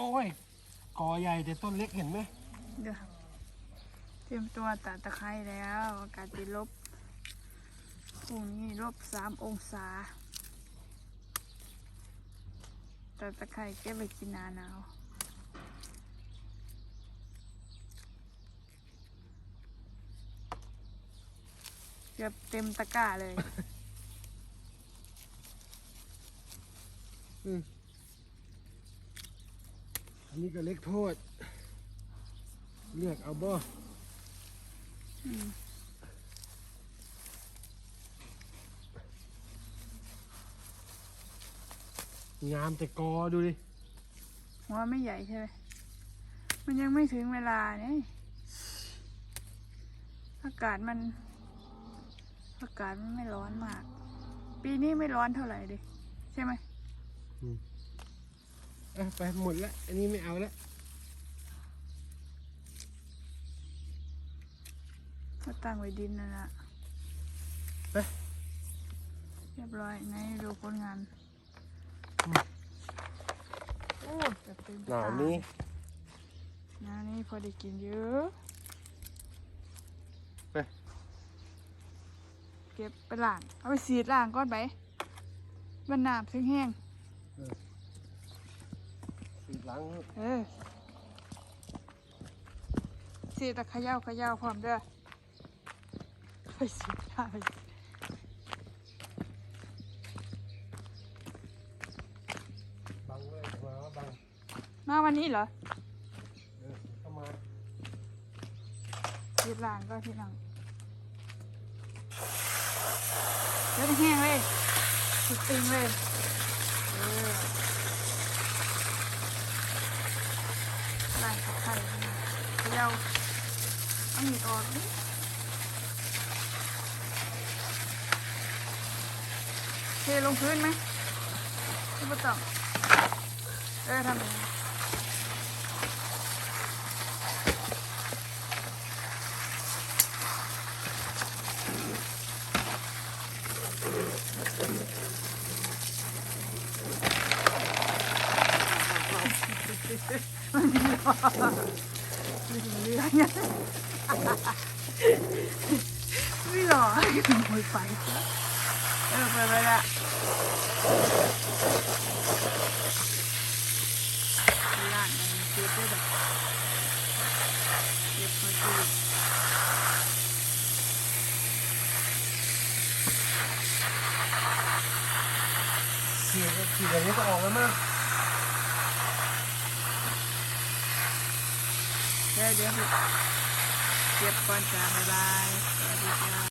โอ้ยกอใหญ่แต่ต้นเล็กเห็นไหมเดี๋ยวเตรียมตัวตัดตะไคร้แล้วอากาศติดลบพรุ่งนี้ลบสามองศาตัดตะไคร้เก็บไว้กินหนาหนาวเกือบเต็มตะกร้าเลย อืม อันนี้ก็เล็กโทษเลือกเอาบ่อืมงามแต่กอดูดิ หัวไม่ใหญ่ใช่ไหม มันยังไม่ถึงเวลาเนี่ยอากาศมัน อากาศมันไม่ร้อนมาก ปีนี้ไม่ร้อนเท่าไหร่ดิ ใช่ไหมเอ้ย ไปหมดแล้วอันนี้ไม่เอาแล้วก็ตั้งไว้ดินนั่นแหละไปเรียบร้อยไหนดูผลงานโอ้จะเต็มหนานี้หนานี้พอได้กินเยอะไปเก็บไปล้างเอาไปสีดล้างก่อนไปมันน้ำถึงแห้ง สีหลังเออสีแต่เขย่าเขย่าพร้อมเด้อไปสีดผ้าไปสิบังเลยมาว่าบังมาวันนี้เหรอเออเข้ามาสีดล้างก็ทีหลังเดี๋ยวจะแห้งเลยสุดติงเลยเออล้างกับไข่ เขย่าเอามีดออกนี่เทลงพื้น ไม่หรอมีถึงเรื่องไม่หรอขโมยไปเออเปิดไปละร้านมันเก็บได้แบบเก็บมาดูเขียนขีดอย่างนี้ก็ออกแล้วมั้ง เดี๋ยวเดี๋ยวเก็บก่อนจ้าบ๊ายบายสวัสดีจ้า